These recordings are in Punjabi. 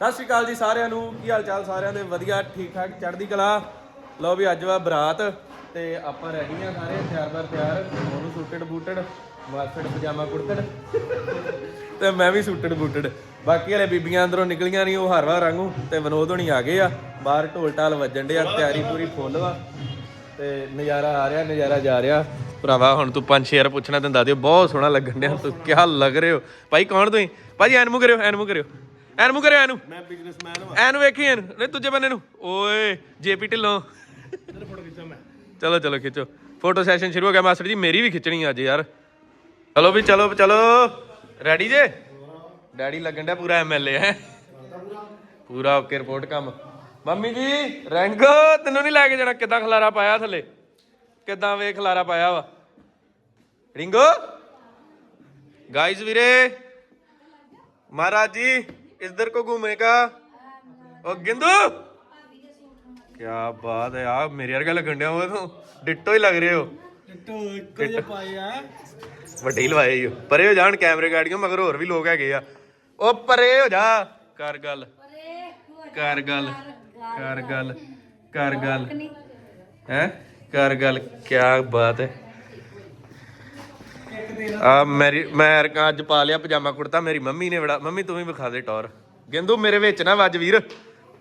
ਸਤਿ ਸ਼੍ਰੀ ਅਕਾਲ ਜੀ ਸਾਰਿਆਂ ਨੂੰ। ਕੀ ਹਾਲ ਚਾਲ ਸਾਰਿਆਂ ਦੇ? ਵਧੀਆ ਠੀਕ ਠਾਕ ਚੜ੍ਹਦੀ ਕਲਾ। ਲਓ ਵੀ ਅੱਜ ਵਾ ਬਰਾਤ ਤੇ ਆਪਾਂ ਰਹਿ ਆ ਸਾਰੇ। ਤਿਆਰ ਬਰ ਤਿਆਰ। ਉਹਨੂੰ ਸੂਟਡ ਬੂਟਡ ਮਾਸਟਰ ਪਜਾਮਾ ਕੁੜਤੜ ਤੇ ਮੈਂ ਵੀ ਸੂਟਡ ਬੂਟਡ ਬਾਕੀ ਵਾਲੇ ਬੀਬੀਆਂ ਅੰਦਰੋਂ ਨਿਕਲੀਆਂ ਨਹੀਂ, ਉਹ ਹਰ ਵਾਰ ਰੰਗੂ ਤੇ ਵਿਨੋਦ ਹੋਣੀ ਆ ਗਏ ਆ। ਬਾਹਰ ਢੋਲ ਟਾਲ ਵੱਜਣ ਡਿਆ, ਤਿਆਰੀ ਪੂਰੀ ਫੁੱਲ ਵਾ। ਤੇ ਨਜ਼ਾਰਾ ਆ ਰਿਹਾ, ਨਜ਼ਾਰਾ ਜਾ ਰਿਹਾ। ਭਰਾਵਾ, ਹੁਣ ਤੂੰ ਪੰਜ ਸ਼ੇਰ ਪੁੱਛਣਾ, ਤੈਨੂੰ ਦੱਸ ਦਿਓ, ਬਹੁਤ ਸੋਹਣਾ ਲੱਗਣ ਡਿਆ। ਤੂੰ ਕਿਆ ਲੱਗ ਰਹੇ ਹੋ? ਭਾਈ, ਕੌਣ ਤੁਸੀਂ? ਭਾਜੀ, ਐਨਮੂ ਕਰਿਓ ਐਨਮੂ ਕਰਿਓ। ਐਨ ਮੂੰਹ ਕਰਿਆ ਇਹਨੂੰ ਮੈਂ ਬਿਜ਼ਨਸਮੈਨ ਵਾਂ ਐਨ ਵੇਖੀ ਐਨ ਨਹੀਂ ਦੂਜੇ ਬੰਨੇ ਨੂੰ। ਓਏ ਜੇਪੀ ਢਿੱਲੋਂ। ਤੇਰੇ ਫੋਟੋ ਖਿੱਚਾਂ ਮੈਂ। ਚਲੋ ਚਲੋ ਖਿੱਚੋ। ਫੋਟੋ ਸੈਸ਼ਨ ਸ਼ੁਰੂ ਹੋ ਗਿਆ ਮਾਸਟਰ ਜੀ ਮੇਰੀ ਵੀ ਖਿੱਚਣੀ ਅੱਜ ਯਾਰ। ਚਲੋ ਵੀ ਚਲੋ ਚਲੋ। ਰੈਡੀ ਜੇ? ਡੈਡੀ ਲੱਗਣ ਦਾ ਪੂਰਾ ਐਮਐਲਏ ਹੈ? ਪੂਰਾ ਓਕੇ ਰਿਪੋਰਟ ਕੰਮ। ਮੰਮੀ ਜੀ ਰੈਂਗੋ ਤੈਨੂੰ ਨਹੀਂ ਲੈ ਕੇ ਜਾਣਾ ਕਿੱਦਾਂ ਖਲਾਰਾ ਪਾਇਆ ਥੱਲੇ? ਕਿਦਾਂ ਵੇ ਖਲਾਰਾ ਪਾਇਆ ਵਾ? ਰਿੰਗੋ? ਗਾਇਜ਼ ਵੀਰੇ ਮਹਾਰਾਜ ਜੀ इधर को घूमने का ओ गिंदू क्या बात है यार मेरे वर्गा लगन ਡਿਆ ਉਹ ਤੂੰ ਡਿੱਟੋ ਹੀ ਲੱਗ ਰਹੇ ਹੋ ਟਿੱਟੋ ਇੱਕੋ ਜਿਹਾ ਪਾਏ ਆ ਵੱਡੇ ਹੀ ਲਵਾਏ ਈ ਓ। ਪਰੇ ਹੋ ਜਾਣ ਕੈਮਰੇ ਗਾੜੀਆਂ ਮਗਰ ਹੋਰ ਵੀ ਲੋਕ ਹੈਗੇ ਆ ਉਹ ਪਰੇ ਹੋ ਜਾ ਕਰ ਗੱਲ ਕਰ ਗੱਲ ਕਰ ਗੱਲ ਕਰ ਗੱਲ ਹੈ ਕਰ ਗੱਲ ਕੀ ਬਾਤ ਹੈ ਆ। ਮੇਰੀ ਮੈਂ ਅਰਕਾ ਅੱਜ ਪਾ ਲਿਆ ਪਜਾਮਾ ਕੁੜਤਾ ਮੇਰੀ ਮੰਮੀ ਨੇ ਬੜਾ ਮੰਮੀ ਤੂੰ ਵੀ ਵਿਖਾ ਦੇ ਟੌਰ। ਗਿੰਦੂ ਮੇਰੇ ਵਿੱਚ ਨਾ ਵੱਜ ਵੀਰ।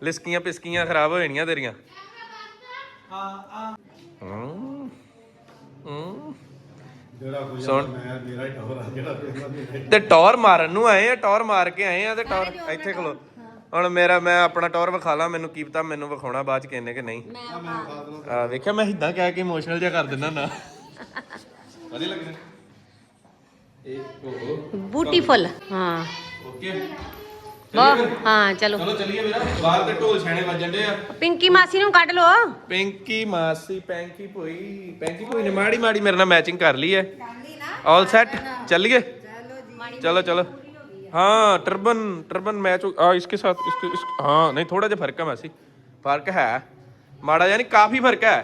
ਲਿਸਕੀਆਂ ਪਿਸਕੀਆਂ ਖਰਾਬ ਹੋ ਜਾਣੀਆਂ ਤੇਰੀਆਂ ਹੂੰ। ਤੇ ਟੌਰ ਮਾਰਨ ਨੂੰ ਆਏ ਆ ਟੌਰ ਮਾਰ ਕੇ ਆਏ ਆ ਤੇ ਟੌਰ ਇੱਥੇ ਖਲੋ। ਹੁਣ ਮੇਰਾ ਮੈਂ ਆਪਣਾ ਟੌਰ ਵਿਖਾ ਲਾਂ ਮੈਨੂੰ ਕੀ ਪਤਾ ਮੈਨੂੰ ਵਿਖਾਉਣਾ ਬਾਅਦ ਚ ਕਹਿੰਨੇ ਕਿ ਨਹੀਂ। ਆ ਵੇਖਿਆ ਮੈਂ ਇਦਾਂ ਕਹਿ ਕੇ ਇਮੋਸ਼ਨਲ ਜਿਹਾ ਕਰ ਦਿੰਦਾ ਨਾ ਵਧੀਆ ਲੱਗਦਾ। ਇਹ ਓਹੋ ਬੂਟੀਫੁਲ ਹਾਂ ਓਕੇ ਵਾਹ ਹਾਂ ਚਲੋ ਚਲੋ ਚੱਲੀਏ ਵੀਰਾ ਬਾਹਰ ਤੇ ਢੋਲ ਛਾਣੇ ਵੱਜਣ ਡੇ ਆ ਪਿੰਕੀ ਮਾਸੀ ਨੂੰ ਕੱਢ ਲੋ ਪਿੰਕੀ ਮਾਸੀ ਪੈਂਕੀ ਭੋਈ ਪੈਂਕੀ ਭੋਈ ਨੇ ਮਾੜੀ ਮਾੜੀ ਮੇਰੇ ਨਾਲ ਮੈਚਿੰਗ ਕਰ ਲਈ ਹੈ ਆਲ ਸੈਟ ਚੱਲੀਏ चलो चलो हाँ टर्बन टर्बन मैच हो- हाँ इसके साथ इसके इस, हाँ नहीं थोड़ा जा फर्क है वैसे फर्क है माड़ा यानी काफी फर्क है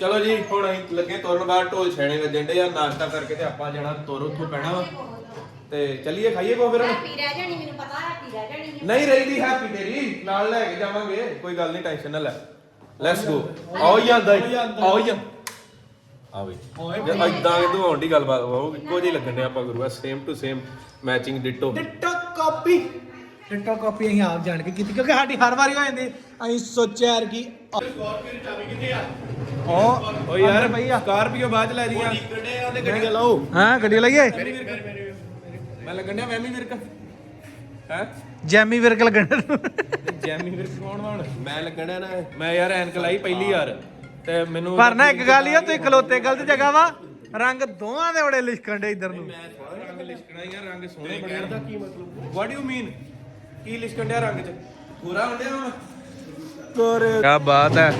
ਚਲੋ ਜੀ ਹੁਣ ਅਸੀਂ ਲੱਗੇ ਤੁਰਨ ਬਾਅਦ ਢੋਲ ਛੇਣੇ ਵੱਜਣ ਡੇ ਆ ਨਾਸ਼ਤਾ ਕਰਕੇ ਤੇ ਆਪਾਂ ਜਾਣਾ ਤੁਰ ਉੱਥੋਂ ਪੈਣਾ ਵਾ। ਤੇ ਚੱਲੀਏ ਖਾਈਏ ਕੋ ਫਿਰ ਪੀ ਰਹਿ ਜਾਣੀ ਮੈਨੂੰ ਪਤਾ ਹੈ ਪੀ ਰਹਿ ਜਾਣੀ ਨਹੀਂ ਰਹੀ ਹੈਪੀ ਤੇਰੀ ਨਾਲ ਲੈ ਕੇ ਜਾਵਾਂਗੇ ਕੋਈ ਗੱਲ ਨਹੀਂ ਟੈਨਸ਼ਨ ਨਾ ਲੈ। ਲੈਟਸ ਗੋ ਆਓ ਹੀ ਆਂਦਾ ਆਓ ਹੀ ਆ ਬਈ ਜੇ ਇਦਾਂ ਕਿਦੋਂ ਹੋਣ ਦੀ ਗੱਲਬਾਤ ਉਹ ਇੱਕੋ ਜਿਹੀ ਲੱਗਣ ਦੇ ਆਪਾਂ ਗੁਰੂਆ same to same matching ditto ਟਿੱਟੋ copy ਟਿੱਟੋ ਕਾਪੀ ਅਸੀਂ ਆਪ ਜਾਣ ਕੇ ਕੀਤੀ ਕਿਉਂਕਿ ਸਾਡੀ ਹਰ ਵਾਰੀ ਹੋ ਜਾਂਦੀ ਅਸੀਂ ਸੋਚਿਆ ਯਾਰ ਕਿ ਉਹ ਓ ਯਾਰ ਭਈ ਸਕਾਰਪੀਓ ਬਾਅਦ ਚ ਲੈ ਜੀਆਂ ਗੱਡੀ ਲਾਓ। ਹਾਂ ਗੱਡੀ ਲਈਏ? ਮੈਂ ਲੱਗਣ ਡਿਆ ਮੈਂ ਵੀ ਵਿਰਕ ਹੈ? ਜੈਮੀ ਵਿਰਕ ਲੱਗਣ ਜੈਮੀ ਵਿਰਕ ਕੌਣ ਵਾਣ ਮੈਂ ਲੱਗਣ ਡਿਆ ਨਾ ਮੈਂ ਯਾਰ ਐਨਕ ਲਾਈ ਪਹਿਲੀ ਯਾਰ ਤੇ ਮੈਨੂੰ ਪਰ ਨਾ ਇੱਕ ਗੱਲ ਹੀ ਆ ਤੁਸੀਂ ਖਲੋਤੇ ਗਲਤ ਜਗ੍ਹਾ ਵਾ ਰੰਗ ਦੋਵਾਂ ਦੇ ਬੜੇ ਲਿਸ਼ਕਣ ਡੇ ਇਧਰ ਨੂੰ। ਮੈਂ ਰੰਗ ਲਿਸ਼ਕਣਾ ਯਾਰ ਰੰਗ ਸੋਹਣੇ ਬਣੇ ਦਾ ਕੀ ਮਤਲਬ? ਵਾਟ ਯੂ ਮੀਨ ਕੀ ਲਿਸ਼ਕਣ ਡਿਆ ਰੰਗ ਚ? ਪੂਰਾ ਹੁੰਦਿਆ ਹੁਣ? ਕੋਰ ਕੀ ਬਾਤ ਹੈ।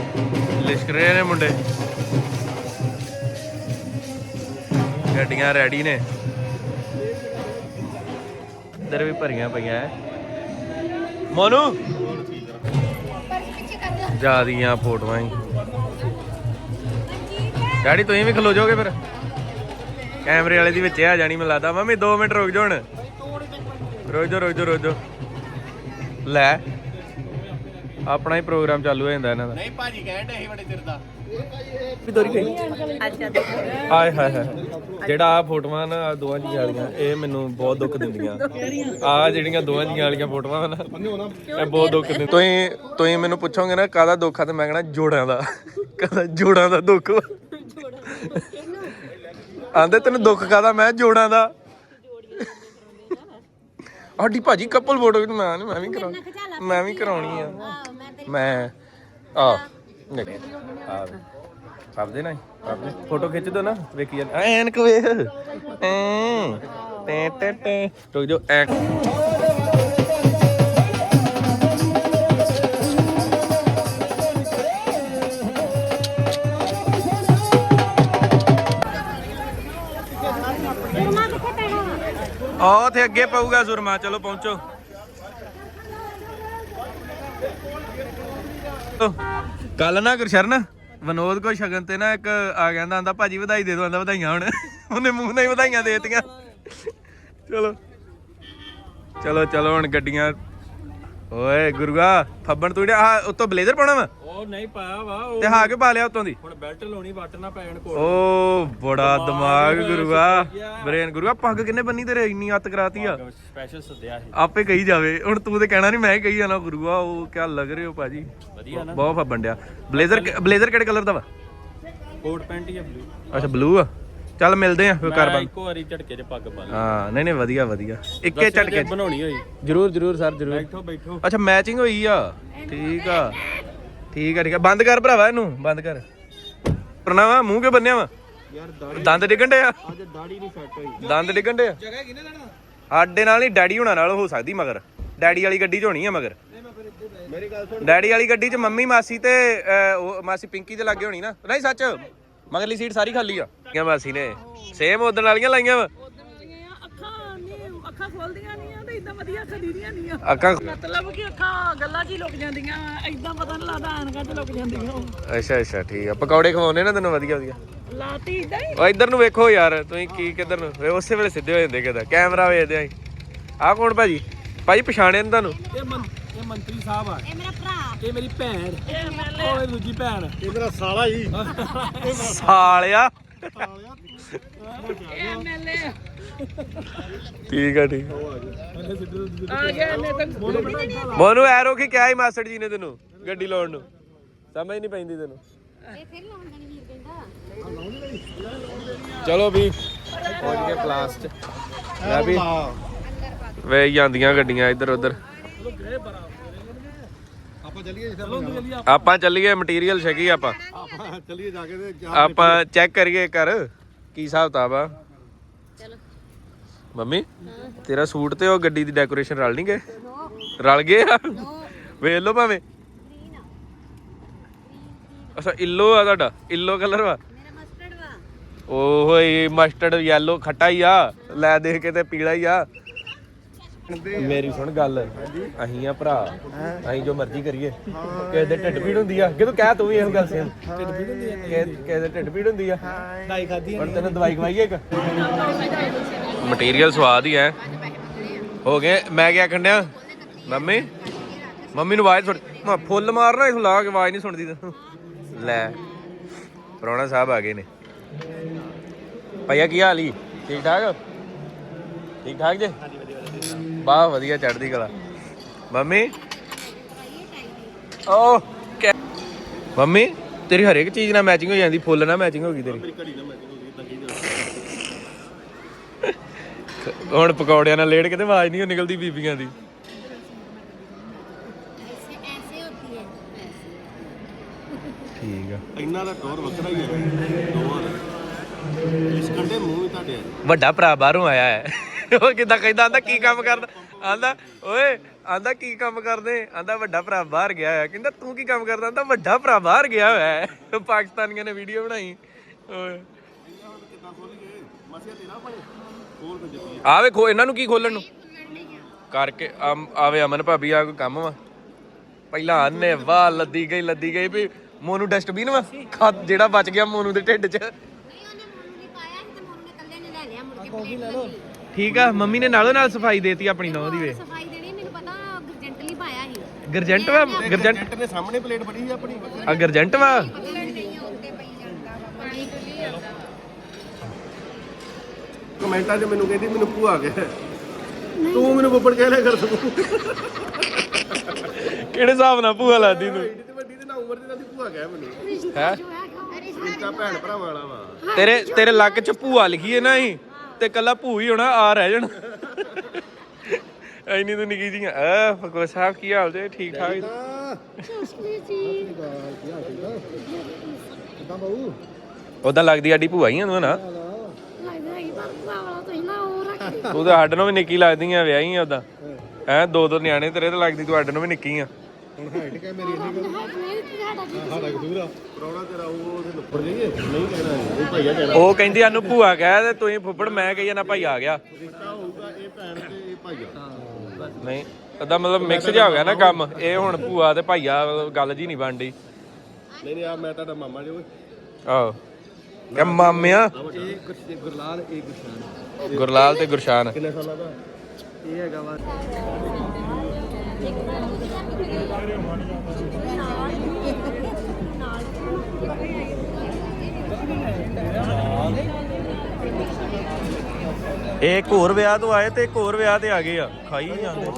ਲਿਸ਼ਕ ਰਹੇ ਨੇ ਮੁੰਡੇ। ਗੱਡੀਆਂ ਰੈਡੀ ਨੇ। ਇੱਧਰ ਵੀ ਭਰੀਆਂ ਪਈਆਂ ਐ। ਮੋਨੂ? ਜਿਆਦੀਆਂ ਫੋਟੋਆਂ ਹੀ। ਡੈਡੀ ਤੁਸੀਂ ਵੀ ਖਲੋ ਜਾਓਗੇ ਫਿਰ। ਕੈਮਰੇ ਵਾਲੇ ਦੀ ਵਿੱਚ ਆ ਜਾਣੀ ਮੈਨੂੰ ਲੱਗਦਾ। ਮੰਮੀ 2 ਮਿੰਟ ਰੁਕ ਜਾਓ ਹੁਣ। ਰੁਕ ਜਾਓ ਰੁਕ ਜਾਓ ਰੁਕ ਜਾਓ। ਲੈ। ਆਪਣਾ ਹੀ ਪ੍ਰੋਗਰਾਮ ਚਾਲੂ ਹੋ ਜਾਂਦਾ ਇਹਨਾਂ ਦਾ। ਨਹੀਂ ਭਾਜੀ ਕਹਿੰਦੇ ਅਸੀਂ ਬੜੇ ਚਿਰ ਦਾ। ਵੀ ਦੋਰੀ ਗਈ। ਹਾਏ ਹਾਏ ਹਾਏ। ਜਿਹੜਾ ਆ ਫੋਟੋਆਂ ਨਾ ਆਹ ਦੋਵਾਂ ਜੀਆਂ ਵਾਲੀਆਂ ਇਹ ਮੈਨੂੰ ਬਹੁਤ ਦੁੱਖ ਦਿੰਦੀਆਂ। ਆ ਜਿਹੜੀਆਂ ਦੋਵਾਂ ਜੀਆਂ ਵਾਲੀਆਂ ਫੋਟੋਆਂ ਨਾ ਇਹ ਬਹੁਤ ਦੁੱਖ ਦਿੰਦੀਆਂ। ਤੁਸੀਂ ਤੁਸੀਂ ਮੈਨੂੰ ਪੁੱਛੋਗੇ ਨਾ ਕਾਹਦਾ ਦੁੱਖ ਆ ਤੇ ਮੈਂ ਕਹਣਾ ਜੋੜਾਂ ਦਾ। ਕਾਹਦਾ ਜੋੜਾਂ ਦਾ ਦੁੱਖ ਆਂਦੇ ਤੈਨੂੰ ਦੁੱਖ ਕਾਹਦਾ? ਮੈਂ ਜੋੜਾਂ ਦਾ। ਆਡੀ ਭਾਜੀ ਕਪਲ ਫੋਟੋ ਮੈਂ ਨੀ- ਮੈਂ ਵੀ ਕਰਾ ਮੈਂ ਵੀ ਕਰਾਉਣੀ ਆ। ਮੈਂ ਆ ਨਹੀਂ ਆ ਸਭ ਦੇ ਨਾ ਸਭ ਦੇ। ਫੋਟੋ ਖਿੱਚ ਦੋ ਨਾ ਵੇਖੀ ਜਾ ਐਨਕ ਵੇਖ। ਐ। ਟੇ ਟੇ ਟੇ। ਰੁਕ ਜਾ ਐ ਆ ਉਥੇ ਅੱਗੇ ਪਊਗਾ ਸੁਰਮਾ, ਚਲੋ ਪਹੁੰਚੋ। ਕੱਲ ਨਾ ਗੁਰਸ਼ਰਨ, ਵਿਨੋਦ ਕੋ ਸ਼ਗਨ ਤੇ ਨਾ ਇੱਕ ਆ ਕਹਿੰਦਾ ਆਂਦਾ, ਭਾਜੀ ਵਧਾਈ ਦੇ ਦੋ ਆਂਦਾ, ਵਧਾਈਆਂ ਹੁਣ। ਉਹਨੇ ਮੂੰਹ ਨਾਲ ਹੀ ਵਧਾਈਆਂ ਦੇਤੀਆਂ। ਚਲੋ। ਚਲੋ ਚਲੋ, ਹੁਣ ਗੱਡੀਆਂ ਓਏ ਗੁਰੂਆ ਫੱਬਣ ਤੂੰ ਜਿਹੜਾ ਉੱਤੋਂ ਬਲੇਜ਼ਰ ਪਾਉਣਾ ਵਾ? ਉਹ ਨਹੀਂ ਪਾਇਆ ਵਾ ਉਹ ਤੇ ਹਾਂ ਕੇ ਪਾ ਲਿਆ ਉੱਤੋਂ ਦੀ? ਹੁਣ ਬੈਲਟ ਲਾਉਣੀ ਵੱਟ ਨਾ ਪੈਣ ਕੋਲ ਓ ਬੜਾ ਦਿਮਾਗ ਗੁਰੂਆ ਬ੍ਰੇਨ ਗੁਰੂਆ ਪੱਗ ਕਿੰਨੇ ਬੰਨੀ ਤੇਰੇ ਇੰਨੀ ਅੱਤ ਕਰਾਤੀ ਆ। ਸਪੈਸ਼ਲ ਸੱਦਿਆ ਸੀ। ਆਪੇ ਕਹੀ ਜਾਵੇ ਹੁਣ ਤੂੰ ਤੇ ਕਹਿਣਾ ਨਹੀਂ ਮੈਂ ਹੀ ਕਹੀ ਜਾਣਾ ਗੁਰੂਆ ਉਹ ਕਿਆ ਲੱਗ ਰਹੇ ਹੋ ਭਾਜੀ? ਵਧੀਆ ਨਾ। ਬਹੁਤ ਫੱਬਣ ਡਿਆ। ਬਲੇਜ਼ਰ ਬਲੇਜ਼ਰ ਕਿਹੜੇ ਕਲਰ ਦਾ ਵਾ? ਕੋਟ ਪੈਂਟ ਹੀ ਆ ਬਲੂ ਅੱਛਾ ਬਲੂ ਆ। ਚੱਲ ਮਿਲਦੇ ਆ ਫਿਰ ਕਰ ਮੈਂ ਬੰਦ ਇੱਕੋ ਵਾਰੀ ਝਟਕੇ 'ਚ ਪੱਗ ਪਾ ਲਈ। ਹਾਂ ਨਹੀਂ ਨਹੀਂ ਵਧੀਆ ਵਧੀਆ। ਇੱਕੇ ਝਟਕੇ 'ਚ। ਬਣਾਉਣੀ ਹੋਈ। ਜਰੂਰ ਜਰੂਰ ਸਰ ਜਰੂਰ। ਬੈਠੋ ਬੈਠੋ। ਅੱਛਾ ਮੈਚਿੰਗ ਹੋਈ ਆ? ਠੀਕ ਆ। ਠੀਕ ਆ ਠੀਕ ਆ। ਬੰਦ ਕਰ ਭਰਾਵਾ ਇਹਨੂੰ ਬੰਦ ਕਰ। ਪ੍ਰਣਾਵਾ ਮੂੰਹ ਕੇ ਬੰਨਿਆ ਵਾ? ਯਾਰ ਦੰਦ ਡਿੱਗਣ ਡੇ ਆ? ਅੱਜ ਦਾੜੀ ਨਹੀਂ ਸੈੱਟ ਹੋਈ। ਦੰਦ ਡਿੱਗਣ ਡੇ ਆ? ਜਗ੍ਹਾ ਕਿਨੇ ਲੈਣਾ? ਸਾਡੇ ਨਾਲ ਨਹੀਂ ਡੈਡੀ ਹੁਣਾਂ ਨਾਲ ਹੋ ਸਕਦੀ ਮਗਰ। ਡੈਡੀ ਵਾਲੀ ਗੱਡੀ 'ਚ ਹੋਣੀ ਆ ਮਗਰ। ਮੇਰੀ ਗੱਲ ਸੁਣ। ਡੈਡੀ ਵਾਲੀ ਗੱਡੀ 'ਚ ਮੰਮੀ ਮਾਸੀ ਤੇ ਅਹ, ਉਹ ਮਾਸੀ ਪਿੰਕੀ ਦੇ ਲੱਗੇ ਹੋਣੀ ਨਾ। ਨਹੀਂ ਸੱਚ? ਮਗਰਲੀ ਸੀਟ ਸਾਰੀ ਖਾਲੀ ਆ। ਕਿਆ ਮਾਸੀ ਨੇ। ਸੇਮ ਉਦਣ ਵਾਲੀਆਂ ਲਾਈਆਂ ਵਾ। ਅੱਖਾਂ ਨਹੀਂ ਅੱਖਾਂ ਖੋਲਦੀਆਂ ਨਹੀਂ ਆ ਤੇ ਇਦਾਂ ਵਧੀਆ ਖਰੀਦੀਆਂ ਨਹੀਂ ਆ। ਅੱਖਾਂ ਮਤਲਬ ਕਿ ਅੱਖਾਂ ਗੱਲਾਂ 'ਚ ਹੀ ਲੁਕ ਜਾਂਦੀਆਂ ਇਦਾਂ ਪਤਾ ਨਹੀਂ ਲੱਗਦਾ ਐਨਕਾਂ 'ਚ ਲੁਕ ਜਾਂਦੀਆਂ ਅੱਛਾ ਅੱਛਾ ਠੀਕ ਆ। ਪਕੌੜੇ ਖਵਾਉਣੇ ਨਾ ਤੈਨੂੰ ਵਧੀਆ ਵਧੀਆ। ਲਾਤੀ ਇਦਾਂ ਹੀ? ਉਹ ਇੱਧਰ ਨੂੰ ਵੇਖੋ ਯਾਰ ਤੁਸੀਂ ਕੀ ਕਿੱਧਰ ਨੂੰ। ਵੇ ਉਸੇ ਵੇਲੇ ਸਿੱਧੇ ਹੋ ਜਾਂਦੇ ਕਿਦਾ। ਕੈਮਰਾ ਵੇਖਦੇ ਆਂ ਆਹ ਕੌਣ ਭਾਜੀ? ਭਾਜੀ ਪਛਾਣਿਆ ਨੀ ਤੁਹਾਨੂੰ? ਇਹ ਮੰ ਇਹ ਮੰਤਰੀ ਸਾਹਿਬ ਆ। ਇਹ ਮੇਰਾ ਭਰਾ। ਇਹ ਮੇਰੀ ਭੈਣ। ਇਹ ਮੈਲੇ ਉਹ ਇਹ ਦੂਜੀ ਭੈਣ। ਇਹ ਮੇਰਾ ਸਾਲਾ ਹੀ। ਸਾਲਿਆ। ਠੀਕ ਆ ਠੀਕ ਆ। ਗਿਆ। ਨੇ ਤਾਂ ਮੋਨੂੰ ਐਰੋ ਕੀ ਕਿਹਾ ਸੀ ਮਾਸਟਰ ਜੀ ਨੇ ਤੈਨੂੰ? ਗੱਡੀ ਲਾਉਣ ਨੂੰ। ਸਮਝ ਨਹੀਂ ਪੈਂਦੀ ਤੈਨੂੰ। ਇਹ ਫਿਰ ਲਾਉਣ ਦਾ ਨਹੀਂ ਵੀਰ ਕਹਿੰਦਾ। ਚਲੋ ਵੀ। ਪਹੁੰਚ ਗਏ ਕਲਾਸ ਚ। ਲੈ ਵੀ। ਵੇ ਜਾਂਦੀਆਂ ਗੱਡੀਆਂ ਇੱਧਰ ਉੱਧਰ ਆਪਾਂ ਚੱਲੀਏ ਜਿੱਥੇ ਆਪਾਂ। ਚੱਲੀਏ ਮਟੀਰੀਅਲ ਛਕੀ ਆਪਾਂ। ਆਪਾਂ ਚੱਲੀਏ ਜਾ ਕੇ ਤੇ ਆਪਾਂ ਚੈੱਕ ਕਰੀਏ ਕਰ ਕੀ ਹਿਸਾਬ ਕਿਤਾਬ ਆ। ਚਲੋ। ਮੰਮੀ ਤੇਰਾ ਸੂਟ ਤੇ ਉਹ ਗੱਡੀ ਦੀ ਡੈਕੋਰੇਸ਼ਨ ਰਲ ਨਹੀਂ ਗਏ? ਰਲ ਗਏ ਆ? ਵੇਖ ਲਓ ਭਾਵੇਂ। ਅੱਛਾ ਇੱਲੋ ਆ ਤੁਹਾਡਾ? ਇੱਲੋ ਕਲਰ ਵਾ? ਮੇਰਾ ਮਸਟਰਡ ਵਾ। ਓਹੋ ਇਹ ਮਸਟਰਡ ਯੈਲੋ ਖੱਟਾ ਹੀ ਆ। ਲੈ ਦੇਖ ਕੇ ਤੇ ਪੀਲਾ ਹੀ ਆ। ਮੇਰੀ ਸੁਣ ਗੱਲ। ਅਸੀਂ ਆ ਭਰਾ। ਅਸੀਂ ਜੋ ਮਰਜ਼ੀ ਕਰੀਏ। ਕਿਸੇ ਦੇ ਢਿੱਡ ਪੀੜ ਹੁੰਦੀ ਆ। ਕਿਦੋਂ ਕਹਿ ਤੂੰ ਵੀ ਇਹੋ ਗੱਲ ਸੇਮ ਢਿੱਡ ਪੀੜ ਹੁੰਦੀ ਆ। ਕਿਸੇ ਦੇ ਢਿੱਡ ਪੀੜ ਹੁੰਦੀ ਆ। ਦਾਈ ਖਾਦੀ ਹੁਣ ਤੈਨੂੰ ਦਵਾਈ ਖਵਾਈਏ ਇੱਕ? ਮਟੀਰੀਅਲ ਸਵਾਦ ਹੀ ਹੈ ਹੋ ਗਏ। ਮੈਂ ਕਿਆ ਕੰਡਿਆ ਮੰਮੀ? ਮੰਮੀ ਨੂੰ ਆਵਾਜ਼ ਸੁਣ। ਮੈਂ ਫੁੱਲ ਮਾਰਨਾ ਇਸ ਲਾ ਕੇ ਆਵਾਜ਼ ਨਹੀਂ ਸੁਣਦੀ ਤੈਨੂੰ। ਲੈ। ਪ੍ਰਾਹੁਣਾ ਸਾਹਿਬ ਆ ਗਏ ਨੇ। ਭਈਆ ਕੀ ਹਾਲ ਹੀ ਠੀਕ ਠਾਕ? ਠੀਕ ਠਾਕ ਜੇ? ਬਾਹ ਵਧੀਆ ਚੜਦੀ ਕਲਾ। ਮੰਮੀ? ਓ ਕੈ- ਮੰਮੀ ਤੇਰੀ ਹਰੇਕ ਚੀਜ਼ ਨਾਲ ਮੈਚਿੰਗ ਹੋ ਜਾਂਦੀ ਫੁੱਲ ਨਾਲ ਮੈਚਿੰਗ ਹੋ ਗਈ ਤੇਰੀ। ਹੁਣ ਪਕੌੜਿਆਂ ਨਾਲ ਲੇੜ ਕੇ ਤੇ ਆਵਾਜ਼ ਨਹੀਂ ਨਿਕਲਦੀ ਬੀਬੀਆਂ ਦੀ। ਐਸੇ ਐਸੇ ਹੋਤੀ ਹੈ ਠੀਕ ਆ। ਇੰਨਾ ਦਾ ਟੋਰ ਵੱਖਰਾ ਹੀ ਹੈ। ਦੋਵਾਂ ਦਾ ਇਸ ਕੰਡੇ ਮੂੰਹ ਹੀ ਤੁਹਾਡੇ ਵੱਡਾ ਭਰਾ ਬਾਹਰੋਂ ਆਇਆ ਹੈ। ਉਹ ਕਿਦਾਂ ਕਹਿੰਦਾ ਆਂਦਾ ਕੀ ਕੰਮ ਕਰਦਾ? ਆਂਦਾ ਓਏ ਆਂਦਾ ਕੀ ਕੰਮ ਕਰਦੇ? ਆਂਦਾ ਵੱਡਾ ਭਰਾ ਬਾਹਰ ਗਿਆ ਹੋਇਆ। ਕਹਿੰਦਾ ਤੂੰ ਕੀ ਕੰਮ ਕਰਦਾ? ਆਂਦਾ ਵੱਡਾ ਭਰਾ ਬਾਹਰ ਗਿਆ ਹੋਇਆ ਹੈ। ਪਾਕਿਸਤਾਨੀਆਂ ਨੇ ਵੀਡੀਓ ਬਣਾਈ। ਓਏ। ਆ ਵੇਖੋ ਇਹਨਾਂ ਨੂੰ ਕੀ ਖੋਲਣ ਨੂੰ? ਕਰਕੇ ਆਵੇ ਅਮਨ ਭਾਬੀ ਆ ਕੋਈ ਕੰਮ ਵਾ? ਪਹਿਲਾਂ ਆਨੇ ਵਾਹ ਲੱਦੀ ਗਈ ਲੱਦੀ ਗਈ ਵੀ ਮੋਨੂ ਡਸਟਬਿਨ ਵਾ? ਖਾ ਜਿਹੜਾ ਬਚ ਗਿਆ ਮੋਨੂ ਦੇ ਢਿੱਡ 'ਚ। ਨਹੀਂ ਉਹਨੇ ਮੋਨੂ ਨੇ ਪਾਇਆ ਤੇ ਮੋਨੂ ਨੇ ਕੱਲੇ ਨੇ ਲੈ ਲਿਆ ਮੁੜ ਕੇ ਪਲੇਟ ਲੈ ਠੀਕ ਆ ਮੰਮੀ ਨੇ ਨਾਲੋਂ ਨਾਲ ਸਫ਼ਾਈ ਦੇਤੀ ਆਪਣੀ ਨੌਂ ਦੀ ਵੇ। ਸਫ਼ਾਈ ਦੇਣੀ ਮੈਨੂੰ ਪਤਾ ਗਰਜੈਂਟਲੀ ਪਾਇਆ ਸੀ। ਗਰਜੈਂਟ ਵਾ ਗਰਜੈਂਟ ਜੱਟ ਨੇ ਸਾਹਮਣੇ ਪਲੇਟ ਫੜੀ ਸੀ ਆਪਣੀ। ਆ ਗਰਜੈਂਟ ਵਾ? ਕਮੈਂਟਾਂ 'ਚ ਮੈਨੂੰ ਕਹਿੰਦੀ ਮੈਨੂੰ ਭੂਆ ਗਿਆ ਤੂੰ ਮੈਨੂੰ ਬੱਬੜ ਕਹਿ ਲਿਆ ਕਰ ਸਕੂ ਕਿਹੜੇ ਹਿਸਾਬ ਨਾਲ ਭੂਆ ਲਾਦੀ ਤੂੰ? ਤੇ ਵੱਡੀ ਤੇ ਨਾ ਉਮਰ ਦੇ ਨਾਲ ਦੀ ਭੂਆ ਕਹਿ ਮੈਨੂੰ। ਹੈ? ਰਿਸ਼ਤਾ ਭੈਣ ਭਰਾਵਾਂ ਵਾਲਾ ਵਾ। ਤੇਰੇ ਤੇਰੇ ਲੱਕ 'ਚ ਭੂਆ ਲਿਖੀ ਹੈ ਨਾ ਹੀ ਤੇ ਕੱਲਾ ਭੂ ਹੀ ਹੋਣਾ ਆ ਰਹਿ ਜਾਣਾ। ਐਨੀ ਤੂੰ ਨਿੱਕੀ ਜੀਆਂ ਆ। ਫਕੋ ਸਾਹਿਬ ਕੀ ਹਾਲ ਜੇ? ਠੀਕ ਠਾਕ? ਉਦਾਂ ਲੱਗਦੀ ਆਡੀ ਭੂਆ ਹੀ ਆ ਤੂੰ ਨਾ ਤੂੰ ਤਾਂ ਸਾਡੇ ਨੂੰ ਵੀ ਨਿੱਕੀ ਲੱਗਦੀ ਆ ਵਿਆਹੀ ਆ ਹੈ ਦੋ ਦੋ ਨਿਆਣੇ ਤੇਰੇ ਤੇ ਲੱਗਦੀ ਤੂੰ ਸਾਡੇ ਨੂੰ ਵੀ ਨਿੱਕੀ ਆ। ਹੁਣ ਹਾਈਟ ਕਹਿ ਮੇਰੀ ਇੰਨੀ ਸਾਡਾ ਕਸੂਰ ਆ? ਪ੍ਰੋਣਾ ਤੇਰਾ ਉਹ ਉਹਦੇ ਨੁੱਪਰ ਜਾਈਏ ਨਹੀਂ ਕਹਿਣਾ ਉਹ ਭਾਈਆ ਕਹਿਣਾ। ਉਹ ਕਹਿੰਦੀ ਸਾਨੂੰ ਭੂਆ ਕਹਿ ਤੇ ਤੂੰ ਫੁੱਫੜ ਮੈਂ ਕਹੀ ਨਾ ਭਾਈ ਆ ਗਿਆ। ਰਿਸ਼ਤਾ ਹੋਊਗਾ ਇਹ ਭੈਣ ਤੇ ਇਹ ਭਾਈਆ ਨਹੀਂ ਉਹਦਾ ਮਤਲਬ ਮਿਕਸ ਜਿਹਾ ਹੋ ਗਿਆ ਨਾ ਕੰਮ ਇਹ ਹੁਣ ਭੂਆ ਤੇ ਭਾਈਆ ਮਤਲਬ ਗੱਲ ਜੀ ਨਹੀਂ ਬਣਦੀ। ਨਹੀਂ ਨਹੀਂ ਆ ਮੈਂ ਤੁਹਾਡਾ ਮਾਮਾ ਜੀ ਓਏ। ਆਹੋ। ਕਿ ਮਾਮਿਆ? ਇਹ ਗੁਰਲਾਲ ਇਹ ਗੁਰਸ਼ਾਨ। ਗੁਰਲਾਲ ਤੇ ਗੁਰਸ਼ਾਨ। ਕਿੰਨੇ ਸਾਲਾਂ ਦਾ? ਇਹ ਹੈਗਾ ਵਾ। ਇਹ ਇੱਕ ਹੋਰ ਵਿਆਹ ਤੋਂ ਆਏ ਤੇ ਇੱਕ ਹੋਰ ਵਿਆਹ ਤੇ ਆ ਗਏ ਆ। ਖਾਈ ਜਾਂਦੇ।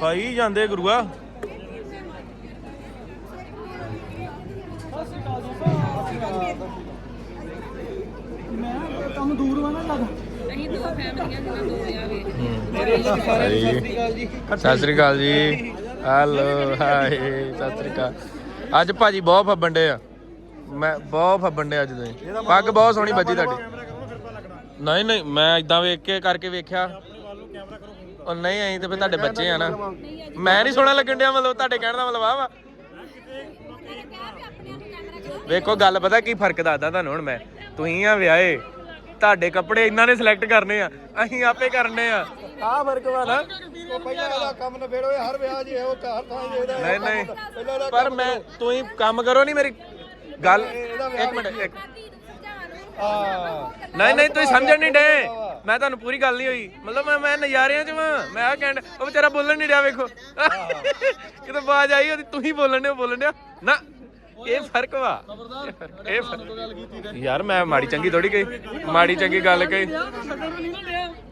ਖਾਈ ਜਾਂਦੇ ਗੁਰੂਆ। ਮੈਂ ਕੰਮ ਦੂਰ ਵਾ ਨਾ ਲੱਗ ਦੋ ਫੈਮਲੀਆਂ ਦੋ ਵਿਆਹ ਵੇ। ਸਤਿ ਸ੍ਰੀ ਅਕਾਲ ਜੀ। ਸਤਿ ਸ੍ਰੀ ਅਕਾਲ ਜੀ। ਹੈਲੋ ਹਾਏ ਸਤਿ ਸ੍ਰੀ ਅਕਾਲ। ਅੱਜ ਭਾਜੀ ਬਹੁਤ ਫੱਬਣ ਡੇ ਆ। ਮੈਂ ਬਹੁਤ ਫੱਬਣ ਡੇ ਅੱਜ ਤੁਸੀਂ। ਪੱਗ ਬਹੁਤ ਸੋਹਣੀ ਵੱਜੀ ਤੁਹਾਡੀ। ਨਹੀਂ ਨਹੀਂ ਮੈਂ ਇਦਾਂ ਵੇਖ ਕੇ ਕਰਕੇ ਵੇਖਿਆ। ਉਹ ਨਹੀਂ ਐਂ ਤੇ ਫਿਰ ਤੁਹਾਡੇ ਬੱਚੇ ਆ ਨਾ। ਮੈਂ ਨਹੀਂ ਸੋਹਣਾ ਲੱਗਣ ਡਿਆ ਮਤਲਬ ਤੁਹਾਡੇ ਕਹਿਣ ਦਾ ਮਤਲਬ ਆ ਵਾ। ਵੇਖੋ ਗੱਲ ਪਤਾ ਕੀ ਫ਼ਰਕ ਦੱਸਦਾ ਤੁਹਾਨੂੰ ਹੁਣ ਮੈਂ। ਤੁਸੀਂ ਆ ਵਿਆਹੇ ਤੁਹਾਡੇ ਕੱਪੜੇ ਇਹਨਾਂ ਨੇ ਸਿਲੈਕਟ ਕਰਨੇ ਆ ਅਸੀਂ ਆਪੇ ਕਰਨੇ ਆ। ਆ ਫ਼ਰਕ ਵਾ ਨਾ। ਉਹ ਪਹਿਲਾਂ ਇਹਦਾ ਕੰਮ ਨਵੇੜੋ ਇਹ ਹਰ ਵਿਆਹ 'ਚ ਇਹੋ ਘਰ ਥਾਂ ਹੀ ਇਹਦਾ ਨਹੀਂ ਨਹੀਂ। ਪਰ ਮੈਂ ਤੁਸੀਂ ਕੰਮ ਕਰੋ ਨਹੀਂ ਮੇਰੀ ਗੱਲ। ਇੱਕ ਮਿੰਟ ਇੱਕ ਨਹੀਂ ਨਹੀਂ ਤੁਸੀਂ ਸਮਝਣ ਨਹੀਂ ਡੇ ਮੈਂ ਤੁਹਾਨੂੰ ਪੂਰੀ ਗੱਲ ਨਹੀਂ ਹੋਈ। ਮਤਲਬ ਮੈਂ ਮੈਂ ਨਜ਼ਾਰਿਆਂ 'ਚ ਵਾਂ। ਮੈਂ ਆ ਕਹਿਣ ਉਹ ਵਿਚਾਰਾ ਬੋਲਣ ਨਹੀਂ ਰਿਹਾ ਵੇਖੋ। ਕਿਤੇ ਬਾਜ ਆਈ ਉਹਦੀ ਤੁਸੀਂ ਬੋਲਣ ਦੇ ਬੋਲਣ ਡਿਆ। ਨਾ ਇਹ ਫ਼ਰਕ ਵਾ। ਇਹ ਫ਼ਰਕ। ਯਾਰ ਮੈਂ ਮਾੜੀ ਚੰਗੀ ਥੋੜੀ ਕਹੀ। ਮਾੜੀ ਚੰਗੀ ਗੱਲ ਕਹੀ।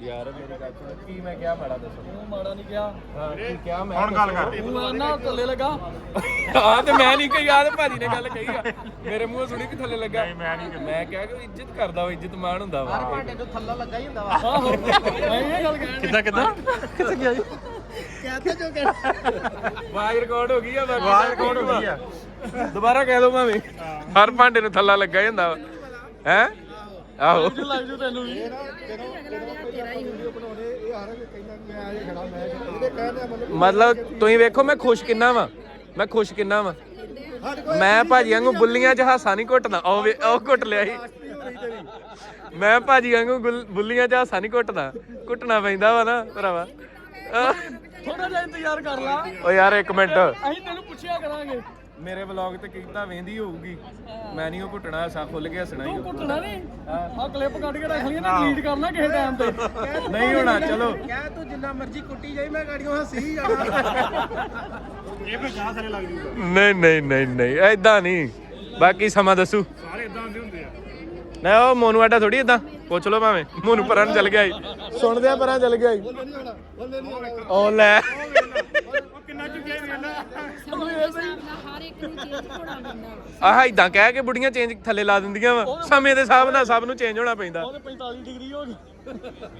ਯਾਰ ਮੇਰੀ ਗੱਲ ਸੁਣ ਕੀ ਮੈਂ ਕਿਹਾ ਮਾੜਾ ਦੱਸੋ? ਮਾੜਾ ਨਹੀਂ ਕਿਹਾ। ਹਾਂ ਕੀ ਕਿਹਾ ਮੈਂ? ਹੁਣ ਗੱਲ ਕਰ। ਤੂੰ ਨਾ ਥੱਲੇ ਲਗਾ। ਆ ਤੇ ਮੈਂ ਨਹੀਂ ਕਹੀ ਤੇ ਭਾਜੀ ਨੇ ਗੱਲ ਕਹੀ ਆ। ਮੇਰੇ ਮੂੰਹੋਂ ਸੁਣੀ ਕਿ ਥੱਲੇ ਲੱਗਾ। ਮੈਂ ਨਹੀਂ ਮੈਂ ਕਿਹਾ ਕਿ ਇੱਜ਼ਤ ਕਰਦਾ ਵਾ ਇੱਜ਼ਤ ਮਾਣ ਹੁੰਦਾ ਵਾ। ਭਾਂਡੇ ਤੋਂ ਥੱਲਾ ਲੱਗਾ ਹੀ ਹੁੰਦਾ ਵਾ। ਆਹੋ ਮੈਂ ਇਹ ਗੱਲ ਕਹਿਣ ਕਿੱਦਾਂ ਕਿੱਦਾਂ? ਕਿੱਥੇ ਗਿਆ ਜੀ? ਕਹਤਾ ਜੋ ਕਹਿਣਾ? ਵਾਜ ਰਿਕਾਰਡ ਹੋ ਗਈ ਆ ਵਾਜ ਰਿਕਾਰਡ ਹੋ ਗਈ ਆ। ਦੁਬਾਰਾ ਕਹਿ ਦੋ ਭਾਵੇਂ। ਹਰ ਭਾਂਡੇ ਨੂੰ ਥੱਲਾ ਲੱਗਾ ਵਾ। ਹੈ? ਆਹੋ। ਲੱਗ ਜੂ ਤੈਨੂੰ ਵੀ। ਮਤਲਬ ਤੁਸੀਂ ਵੇਖੋ ਮੈਂ ਖੁਸ਼ ਕਿੰਨਾ ਵਾਂ। ਮੈਂ ਖੁਸ਼ ਕਿੰਨਾ ਵਾਂ। ਮੈਂ ਭਾਜੀ ਵਾਂਗੂ ਬੁੱਲੀਆਂ 'ਚ ਹਾਸਾ ਨਹੀਂ ਘੁੱਟਦਾ। ਉਹ ਉਹ ਘੁੱਟ ਲਿਆ ਸੀ। ਮੈਂ ਭਾਜੀ ਵਾਂਗੂ ਬੁੱਲੀਆਂ 'ਚ ਹਾਸਾ ਨਹੀਂ ਘੁੱਟਦਾ। ਘੁੱਟਣਾ ਪੈਂਦਾ ਵਾ ਨਾ ਭਰਾਵਾ। ਥੋੜਾ ਜਿਹਾ ਇੰਤਜ਼ਾਰ ਕਰ ਲਾ। ਓ ਯਾਰ ਇੱਕ ਮਿੰਟ। ਅਸੀਂ ਤੈਨੂੰ ਪੁੱਛਿਆ ਕਰਾਂਗੇ। ਮੇਰੇ ਵਲੌਗ ਤੇ ਕਿੰਦਾ ਵੇਂਦੀ ਹੋਊਗੀ? ਮੈਂ ਨਹੀਂ ਉਹ ਘੁੱਟਣਾ ਖੁੱਲ ਤੂੰ ਨਹੀਂ ਆ ਕਲਿੱਪ ਕੱਢ ਕੇ ਰੱਖ ਲਈ ਨਾ ਡਿਲੀਟ ਕਰਨਾ ਕਿਸੇ ਟਾਈਮ ਤੇ। ਨਹੀਂ ਹੋਣਾ ਚਲੋ। ਕਹਿ ਤੂੰ ਜਿੰਨਾ ਮਰਜ਼ੀ ਕੁੱਟੀ ਜਾਈ ਮੈਂ ਗਾੜੀਆਂ ਹੱਸੀ ਜਾਣਾ। ਇਹ ਫਿਰ ਚਾਹ ਸਾਰੇ ਲੱਗ ਜੂਗਾ। ਨਹੀਂ ਨਹੀਂ ਨਹੀਂ ਨਹੀਂ ਐਦਾਂ ਨਹੀਂ। ਬਾਕੀ ਸਮਾਂ ਦੱਸੂ। ਸਾਰੇ ਇਦਾਂ ਦੇ ਹੁੰਦੇ ਆ। ਨਾ ਉਹ ਮੋਨੂ ਆਡਾ ਥੋੜੀ ਇਦਾਂ ਪੁੱਛ ਲਓ ਭਾਵੇਂ। ਮੋਨੂ ਪਰਾਂ ਨੂੰ ਚੱਲ ਗਿਆ ਈ। ਸੁਣਦੇ ਆ ਪਰਾਂ ਚੱਲ ਗਿਆ ਈ। ਨਹੀਂ ਹੋਣਾ ਬੱਲੇ ਨਹੀਂ ਹੋਣਾ ਉਹ ਲੈ। ਉਹ ਕਿੰਨਾ ਚੁੱਕਿਆ ਵੇਖ ਲੈ ਹਰ ਇੱਕ ਨੂੰ ਚੇਂਜ ਹੋਣਾ ਪੈਂਦਾ ਆਹ ਇਦਾਂ ਕਹਿ ਕੇ ਬੁੜੀਆਂ ਚੇਂਜ ਥੱਲੇ ਲਾ ਦਿੰਦੀਆਂ ਵਾ। ਸਮੇਂ ਦੇ ਹਿਸਾਬ ਨਾਲ ਸਭ ਨੂੰ ਚੇਂਜ ਹੋਣਾ ਪੈਂਦਾ। ਉਹਦੇ 45 ਡਿਗਰੀ ਹੋ ਗਈ।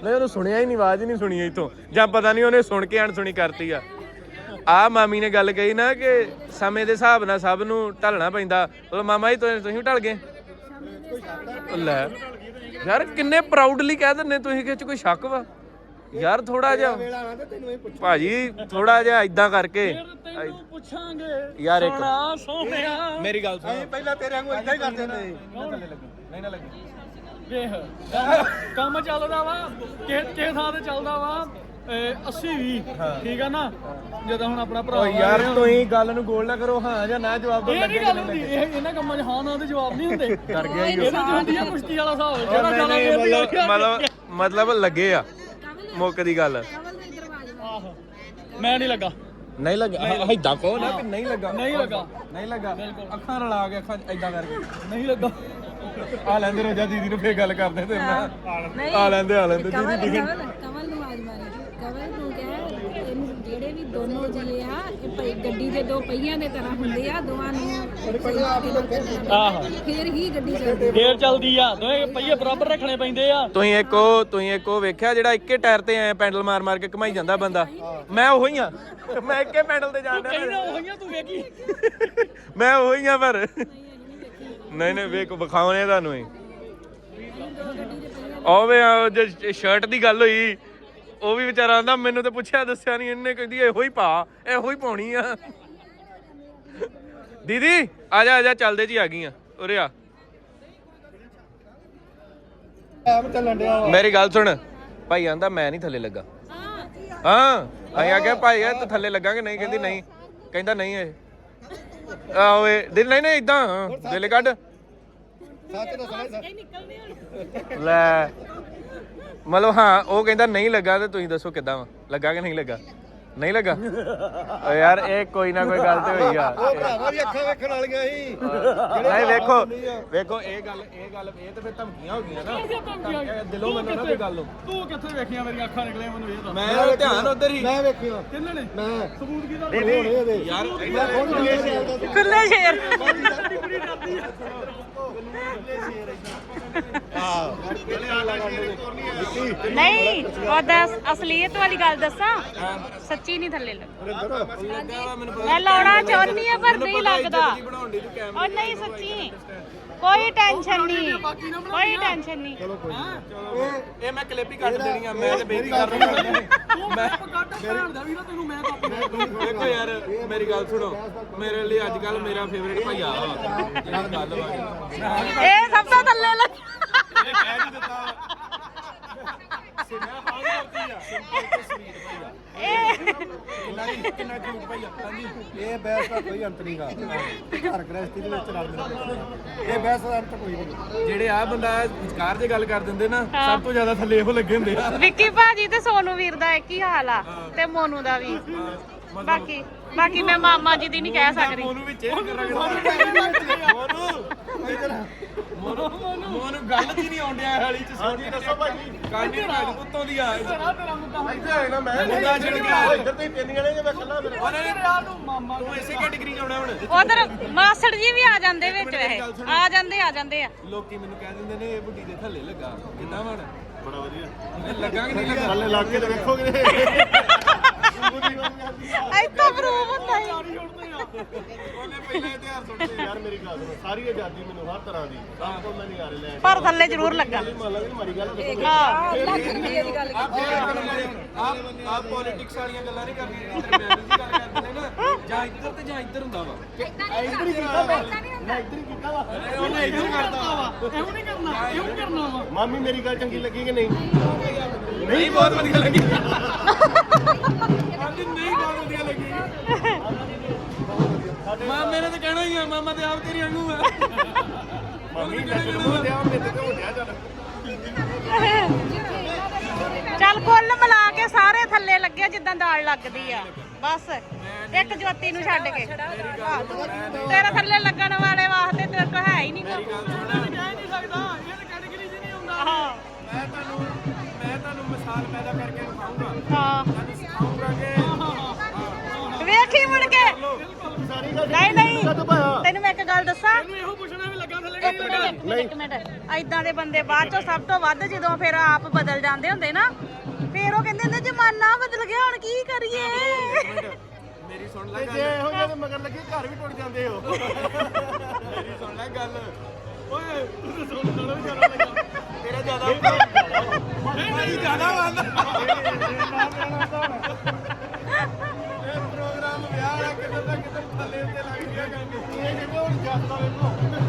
ਨਹੀਂ ਉਹਨੂੰ ਸੁਣਿਆ ਹੀ ਨਹੀਂ ਆਵਾਜ਼ ਹੀ ਨਹੀਂ ਸੁਣੀ ਇਥੋਂ। ਜਾਂ ਪਤਾ ਨਹੀਂ ਉਹਨੇ ਸੁਣ ਕੇ ਅਣਸੁਣੀ ਕਰਤੀ ਆ। ਆ ਮਾਮੀ ਨੇ ਗੱਲ ਕਹੀ ਨਾ ਕਿ ਸਮੇਂ ਦੇ ਹਿਸਾਬ ਨਾਲ ਸਭ ਨੂੰ ਢਲਣਾ ਪੈਂਦਾ। ਉਹ ਮਾਮਾ ਜੀ ਤੁਸੀਂ ਤੁਸੀਂ ਵੀ ਢਲ ਗਏ? ਲੈ। ਯਾਰ ਕਿੰਨੇ ਪ੍ਰਾਊਡਲੀ ਕਹਿ ਦਿੰਦੇ ਤੁਸੀਂ ਕਿ ਚ ਕੋਈ ਸ਼ੱਕ ਵਾ? ਯਾਰ ਥੋੜਾ ਜਿਹਾ। ਵੇਲਾ ਨਾ ਤੇ ਤੈਨੂੰ ਇਹ ਪੁੱਛ ਭਾਜੀ ਥੋੜਾ ਜਿਹਾ ਇਦਾਂ ਕਰਕੇ। ਤੈਨੂੰ ਪੁੱਛਾਂਗੇ। ਯਾਰ ਇੱਕ ਸੋਹਣਾ ਸੋਹਣਿਆ ਮੇਰੀ ਗੱਲ ਸੁਣ। ਪਹਿਲਾਂ ਤੇਰੇ ਵਾਂਗੂ ਇਦਾਂ ਹੀ ਕਰਦੇ ਹੁੰਦੇ ਨਹੀਂ ਨਾ ਲੱਗੀ ਵੇਖ ਕੰਮ- ਚੱਲਦਾ ਵਾ ਕਿ ਕਿਸੇ ਥਾਂ ਤੇ ਚੱਲਦਾ ਵਾ। 80 20 ਠੀਕ ਆ ਨਾ? ਜਦੋਂ ਹੁਣ ਆਪਣਾ ਭਰਾ ਓ ਯਾਰ ਤੁਸੀਂ ਗੱਲ ਨੂੰ ਗੋਲ ਨਾ ਕਰੋ ਹਾਂ ਜਾਂ ਨਾ ਜਵਾਬ ਦਿਓ ਇਹ ਨਹੀਂ ਗੱਲ ਹੁੰਦੀ ਇਹ ਇਹਨਾਂ ਕੰਮਾਂ 'ਚ ਹਾਂ ਨਾ ਦੇ ਜਵਾਬ ਨਹੀਂ ਹੁੰਦੇ। ਕਰ ਗਿਆ ਹੀ ਇਹਦੇ 'ਚ ਹੁੰਦੀ ਆ ਕੁਸ਼ਤੀ ਵਾਲਾ ਹਿਸਾਬ ਜਿਹੜਾ ਜ਼ਿਆਦਾ ਮਤਲਬ। ਮਤਲਬ ਮਤਲਬ ਲੱਗੇ ਆ ਮੁੱਕ ਦੀ ਗੱਲ। ਦੇ ਆਹੋ। ਮੈਂ ਨਹੀਂ ਲੱਗਾ। ਨਹੀਂ ਲੱਗਾ? ਏਦਾਂ ਕਹੋ ਨਾ ਕਿ ਨਹੀਂ ਲੱਗਾ। ਨਹੀਂ ਲੱਗਾ। ਨਹੀਂ ਲੱਗਾ। ਅੱਖਾਂ ਰਲਾ ਕੇ ਅੱਖਾਂ ਏਦਾਂ ਕਰਕੇ। ਨਹੀਂ ਲੱਗਾ। ਆ ਲੈਂਦੇ ਰੋਜਾ ਦੀਦੀ ਨੂੰ ਫੇਰ ਗੱਲ ਕਰਦੇ ਤੇ ਮੈਂ ਆ ਲੈਂਦੇ ਆ ਲੈਂਦੇ। ਦੀਦੀ ਕਵਲ ਨੂੰ ਆਵਾਜ਼ ਮਾਰੀ ਕਵਲ ਨੂੰ ਕਹਿ ਇਹਨੂੰ ਜਿਹੜੇ ਵੀ ਦੋਨੋਂ ਜੀਏ ਆ ਇਹ ਪਈ ਗੱਡੀ ਦੇ ਦੋ ਪਹੀਆਂ ਦੇ ਤਰ੍ਹਾਂ ਹੁੰਦੇ ਆ ਦੋਵਾਂ ਨੂੰ ਆਹੋ। ਫੇਰ ਹੀ ਗੱਡੀ ਚੱਲਦੀ ਫੇਰ ਚੱਲਦੀ ਆ। ਦੋਵੇਂ ਪਹੀਏ ਬਰਾਬਰ ਰੱਖਣੇ ਪੈਂਦੇ ਆ। ਤੁਸੀਂ ਇੱਕ ਉਹ ਤੁਸੀਂ ਇੱਕ ਉਹ ਵੇਖਿਆ ਜਿਹੜਾ ਇੱਕੇ ਟਾਇਰ ਤੇ ਐ ਪੈਡਲ ਮਾਰ ਮਾਰ ਕੇ ਘਮਾਈ ਜਾਂਦਾ ਬੰਦਾ? ਮੈਂ ਉਹੀ ਹੀ ਆ। ਮੈਂ ਇੱਕੇ ਪੈਡਲ ਤੇ ਜਾਣ ਕਹਿੰਦਾ ਹੋਈਆਂ ਤੂੰ ਵੇਖੀ। ਮੈਂ ਉਹੀ ਆ ਪਰ। ਨਹੀਂ ਨਹੀਂ ਵੇਖ। ਵਿਖਾਉਣੇ ਤੁਹਾਨੂੰ ਹੀ। ਉਹ ਵੇ ਉਹ ਜੇ ਸ਼ਰਟ ਦੀ ਗੱਲ ਹੋਈ ਉਹ ਵੀ ਵਿਚਾਰਾ ਆਂਦਾ ਮੈਨੂੰ ਤੇ ਪੁੱਛਿਆ ਦੱਸਿਆ ਨਹੀਂ ਇਹਨੇ ਕਹਿੰਦੀ ਇਹੋ ਹੀ ਪਾ ਇਹੋ ਹੀ ਪਾਉਣੀ ਆ। ਦੀਦੀ ਆ ਜਾ ਆ ਜਾ ਚੱਲਦੇ ਜੀ ਆ ਗਈਆਂ। ਉਰੇ ਆ। ਟਾਈਮ ਚੱਲਣ ਡਿਆ ਵਾ। ਮੇਰੀ ਗੱਲ ਸੁਣ। ਭਾਈ ਆਂਦਾ ਮੈਂ ਨਹੀਂ ਥੱਲੇ ਲੱਗਾ। ਹਾਂ ਅਸੀਂ ਆ ਗਿਆ ਭਾਈ ਆ ਤੂੰ ਥੱਲੇ ਲੱਗਾਂਗੇ ਨਹੀਂ ਕਹਿੰਦੀ ਨਹੀਂ। ਕਹਿੰਦਾ ਨਹੀਂ ਇਹ। ਆ ਓਏ ਦਿਲ ਨਹੀਂ ਨਹੀਂ ਇਦਾਂ ਦਿਲ ਕੱਢ। ਸੱਚ ਦੱਸਣਾ ਹੀ ਸੱਚ। ਲੈ। ਮਤਲਬ ਹਾਂ ਉਹ ਕਹਿੰਦਾ ਨਹੀਂ ਲੱਗਾ ਤੇ ਤੁਸੀਂ ਦੱਸੋ ਕਿੱਦਾਂ ਵਾ? ਲੱਗਾ ਕਿ ਨਹੀਂ ਲੱਗਾ? ਨਹੀਂ ਲੱਗਾ? ਓ ਯਾਰ ਇਹ ਕੋਈ ਨਾ ਕੋਈ ਗੱਲ ਤੇ ਹੋਈ ਆ। ਉਹ ਭਰਾਵਾ ਦੀ ਅੱਖਾਂ ਵੇਖਣ ਵਾਲੀਆਂ ਸੀ। ਨਹੀਂ ਵੇਖੋ ਵੇਖੋ ਇਹ ਗੱਲ ਇਹ ਗੱਲ ਇਹ ਤੇ ਫਿਰ ਧਮਕੀਆਂ ਹੋ ਗਈਆਂ ਨਾ। ਧਮਕੀਆਂ ਦਿਲੋਂ ਮੰਨੋ ਨਾ ਕੋਈ ਗੱਲ ਨੂੰ ਤੂੰ ਕਿੱਥੇ ਵੇਖੀਆਂ ਮੇਰੀਆਂ ਅੱਖਾਂ ਨਿਕਲੇ ਮੈਨੂੰ ਇਹ ਦੱਸ। ਮੈਂ ਧਿਆਨ ਉਧਰ ਹੀ। ਮੈਂ ਵੇਖਿਆ। ਕਿੰਨੇ ਨੇ ਮੈਂ। ਸਬੂਤ ਕੀ ਦਾ ਹੋਣੇ ਇਹਦੇ ਯਾਰ ਮੈਂ ਖੁਦ ਵੇਖਿਆ ਖੁੱਲੇ ਸ਼ੇਰ ਨਹੀਂ ਅਸਲੀਅਤ ਵਾਲੀ ਗੱਲ ਦੱਸਾਂ? ਸੱਚੀ ਨਹੀਂ ਥੱਲੇ ਲੱਗ। ਮੈਂ ਲਾਉਣਾ ਚਾਹੁੰਦੀ ਆ ਪਰ ਨਹੀਂ ਲੱਗਦਾ। ਉਹ ਨਹੀਂ ਸੱਚੀ। ਕੋਈ ਟੈਨਸ਼ਨ ਨਹੀਂ ਕੋਈ ਟੈਨਸ਼ਨ ਨਹੀਂ। ਇਹ ਮੈਂ ਕਲਿੱਪ ਹੀ ਕੱਟ ਦੇਣੀ ਆ ਮੈਂ ਤੇ ਬੇਇੱਜ਼ਤੀ ਕਰ ਰਿਹਾ ਮੈਂ ਕੱਟ ਭੈਣ ਦਾ ਵੀ ਨਾ ਤੈਨੂੰ ਮੈਂ ਕਾਪੀ ਵੇਖੋ ਯਾਰ ਮੇਰੀ ਗੱਲ ਸੁਣੋ। ਮੇਰੇ ਲਈ ਅੱਜ ਕੱਲ ਮੇਰਾ ਫੇਵਰੇਟ ਭਾਈਆ ਵਾ ਜਿਹੜੀ ਗੱਲ ਵਾ ਇਹ ਸਭ ਤੋਂ ਥੱਲੇ ਲੱਗ ਇਹ ਕਿੰਨਾ ਕਿੰਨਾ ਝੂਠ ਭਾਈਆ ਹਾਂਜੀ ਇਹ ਬਹਿਸ ਦਾ ਕੋਈ ਅੰਤ ਨਹੀਂਗਾ ਘਰ ਗ੍ਰਸਤੀ ਦੇ ਵਿੱਚ ਰਲ ਮਿਲ ਇਹ ਬਹਿਸ ਦਾ ਅੰਤ ਕੋਈ ਨਹੀਂ। ਜਿਹੜੇ ਆ ਬੰਦਾ ਵਿਚਕਾਰ ਜੇ ਗੱਲ ਕਰ ਦਿੰਦੇ ਨਾ ਸਭ ਤੋਂ ਜ਼ਿਆਦਾ ਥੱਲੇ ਇਹੋ ਲੱਗੇ ਹੁੰਦੇ ਆ। ਵਿੱਕੀ ਭਾਜੀ ਤੇ ਸੋਨੂ ਵੀਰ ਦਾ ਇੱਕ ਹੀ ਹਾਲ ਆ ਤੇ ਮੋਨੂ ਦਾ ਵੀ। ਬਾਕੀ ਬਾਕੀ ਮੈਂ ਮਾਮਾ ਜੀ ਦੀ ਨਹੀਂ ਕਹਿ ਸਕਦੀ। ਮੋਨੂ ਵਿੱਚ ਇਹ ਰਗੜਦਾ ਮੋਨੂ ਮੋਨੂ। ਮੋਨੂ ਗੱਲ ਚ ਨਹੀਂ ਆਉਂਦਿਆ ਹਾਲੀ ਚ ਹਾਂਜੀ ਦੱਸੋ ਭਾਈ ਨਹੀਂ ਰਾਜ ਉੱਤੋਂ ਦੀ ਆ। ਤੇਰਾ ਤੇਰਾ ਮੁੱਦਾ ਇੱਥੇ ਆਏ ਨਾ ਮੈਂ। ਮੁੰਡਾ ਛਿੜ ਗਿਆ। ਇੱਧਰ ਤੇ ਤਿੰਨ ਜਣੇ ਜੇ ਮੈਂ ਇਕੱਲਾ ਫਿਰ। ਉਹਨਾਂ ਨੇ ਯਾਰ ਨੂੰ ਮਾਮਾ ਤੂੰ ਇਸੇ ਕੈਟੇਗਰੀ ਚ ਆਉਣਾ ਹੁਣ। ਉਧਰ ਮਾਸੜ ਜੀ ਵੀ ਆ ਜਾਂਦੇ ਵਿੱਚ ਵੈਸੇ। ਆ ਜਾਂਦੇ ਆ ਜਾਂਦੇ ਆ। ਲੋਕੀ ਮੈਨੂੰ ਕਹਿ ਦਿੰਦੇ ਨੇ ਇਹ ਬੁੱਢੀ ਦੇ ਥੱਲੇ ਲੱਗਾ। ਕਿੱਦਾਂ ਵਣ ਬੜਾ ਵਧੀਆ। ਲੱਗਾ ਕਿ ਨਹੀਂ ਲੱਗਾ? ਥੱਲੇ ਲੱਗ ਕੇ ਤੇ ਵੇਖੋਗੇ। ਇੱਥੋਂ ਪ੍ਰੂਫ ਹੁੰਦਾ ਹੀ ਉਹਨੇ ਪਹਿਲਾਂ ਇਤਿਹਾਸ ਸੁਣ ਯਾਰ ਮੇਰੀ ਗੱਲ ਸੁਣੋ। ਸਾਰੀ ਆਜ਼ਾਦੀ ਮੈਨੂੰ ਹਰ ਤਰ੍ਹਾਂ ਦੀ। ਸਭ ਤੋਂ ਮੈਂ ਨਿਆਰੇ ਲੈ ਪਰ ਥੱਲੇ ਜ਼ਰੂਰ ਲੱਗਾ। ਮੰਨ ਲਾ ਕਿ ਮਾੜੀ ਗੱਲ ਹਾਂ। ਆਪ ਆਪ ਪੋਲਿਟਿਕਸ ਵਾਲੀਆਂ ਗੱਲਾਂ ਨਹੀਂ ਕਰਨੀਆਂ। ਇੰਟਰਵਿਊ ਦੀ ਗੱਲ ਕਰਦੇ ਨੇ ਨਾ ਜਾਂ ਇੱਧਰ ਤੇ ਜਾਂ ਇੱਧਰ ਹੁੰਦਾ ਵਾ। ਇੱਧਰ ਹੀ ਕੀਤਾ ਵਾ। ਮੈਂ ਇੱਧਰ ਹੀ ਕੀਤਾ ਵਾ। ਉਹਨੇ ਇੱਧਰ ਕਰਦਾ। ਵਾ ਇਹੋ ਨਹੀਂ ਕਰਨਾ ਇਹੋ ਕਰਨਾ ਵਾ। ਮਾਮੀ ਮੇਰੀ ਗੱਲ ਚੰਗੀ ਲੱਗੀ ਕਿ ਨਹੀਂ? ਨਹੀਂ ਬਹੁਤ ਵਧੀਆ ਲੱਗੀ। ਹਾਂਜੀ ਨਹੀਂ ਬਹੁਤ ਵਧੀਆ ਲੱਗੀ ਮਾਮੇ ਨੇ ਤਾਂ ਕਹਿਣਾ ਹੀ ਆ ਮਾਮਾ ਤੇ ਆਪ ਤੇਰੀ ਵਾਂਗੂ ਆ। ਮਾਮੀ ਜੱਜ ਨੂੰ ਤੇ ਆ। ਮੇਰੇ ਤੇ ਹੋਟਿਆ ਚੱਲ। ਚੱਲ ਕੁੱਲ ਮਿਲਾ ਕੇ ਸਾਰੇ ਥੱਲੇ ਲੱਗੇ ਜਿੱਦਾਂ ਦਾਲ ਲੱਗਦੀ ਆ। ਬਸ ਇੱਕ ਜੋਤੀ ਨੂੰ ਛੱਡ ਕੇ। ਤੇਰੇ ਥੱਲੇ ਲੱਗਣ ਵਾਲੇ ਵਾਸਤੇ ਤੇਰੇ ਕੋਲ ਹੈ ਹੀ ਨਹੀਂ ਕੋਈ। ਮੈਂ ਤੁਹਾਨੂੰ ਮਿਸਾਲ ਪੈਦਾ ਕਰਕੇ ਦਿਖਾਉਂਗਾ ਹਾਂ। ਸਿਖਾਉਂਗਾ ਕਿ ਵੇਖੀ ਮੁੜ ਕੇ। ਨਹੀਂ ਨਹੀਂ। ਤੈਨੂੰ ਮੈਂ ਇੱਕ ਗੱਲ ਦੱਸਾਂ? ਤੈਨੂੰ ਇਹੋ ਪੁੱਛਣਾ ਵੀ ਲੱਗਾ ਥੱਲੇ ਇੱਕ ਮਿੰਟ ਇੱਕ ਮਿੰਟ। ਐਦਾਂ ਦੇ ਬੰਦੇ ਬਾਅਦ ਚੋਂ ਸਭ ਤੋਂ ਵੱਧ ਜਦੋਂ ਫਿਰ ਆਪ ਬਦਲ ਜਾਂਦੇ ਹੁੰਦੇ ਨਾ ਫਿਰ ਉਹ ਕਹਿੰਦੇ ਹੁੰਦੇ ਜ਼ਮਾਨਾ ਬਦਲ ਗਿਆ ਹੁਣ ਕੀ ਕਰੀਏ? ਮੇਰੀ ਸੁਣ ਲੈ ਜੇ ਗੱਲ। ਇਹੋ ਜਿਹੇ ਦੇ ਮਗਰ ਲੱਗੇ ਘਰ ਵੀ ਟੁੱਟ ਜਾਂਦੇ ਹੋ। ਮੇਰੀ ਸੁਣ ਲੈ ਗੱਲ। ਓਏ ਸੁਣ ਜ਼ਿਆਦਾ ਲੱਗਾ ਤੇਰਾ ਜ਼ਿਆਦਾ ਨਹੀਂ ਨਹੀਂ ਜ਼ਿਆਦਾ ਵੰਦ ਇਹ ਪ੍ਰੋਗਰਾਮ ਵਿਆਹ ਵਾਲਾ ਕਿਤੇ ਨਾ ਕਿਤੇ ਥੱਲੇ ਉੱਤੇ ਲੱਗ ਗਿਆ ਕੰਮ ਇਹ ਕਿਤੇ ਹੁਣ ਜੱਸਦਾ ਵੇਖੋ।